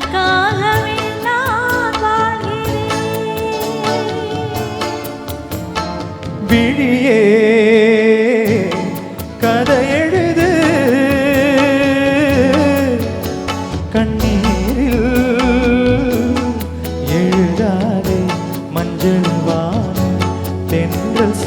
உனக்காகவே நான் விழியே கதை எழுது கண்ணீரில் எழுதாதே மஞ்சள் வானம் தென்றல்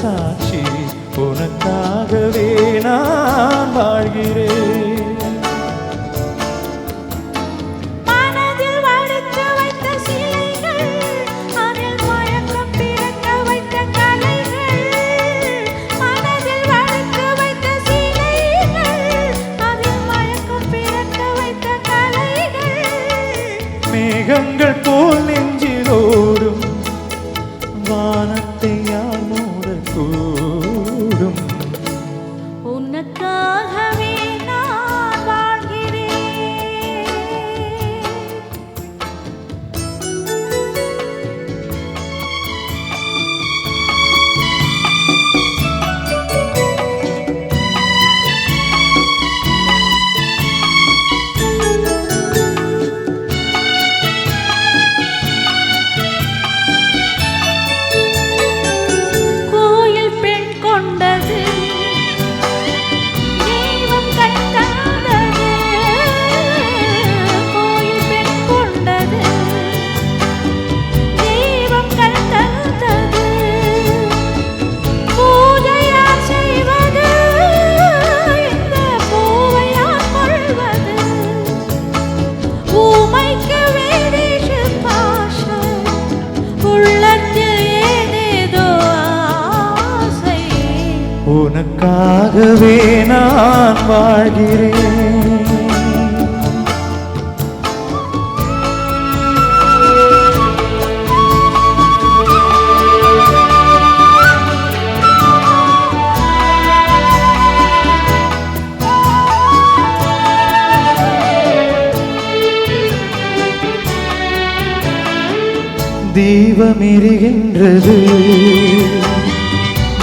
உனக்காகவே நான் வாழ்கிறேன். தீபம் எரிகின்றது.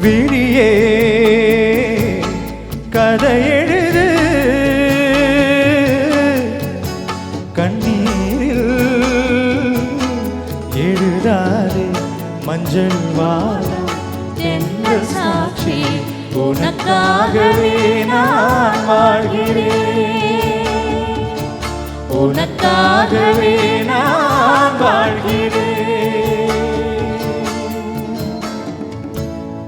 விழியே கதை எழுது கண்ணீரில் எழுதாது மஞ்சள் வாழம் தென்றல் சாட்சி. உனக்காகவே நான் வாழ்கிறேன். உனக்காகவே நான் வாழ்கிறேன்.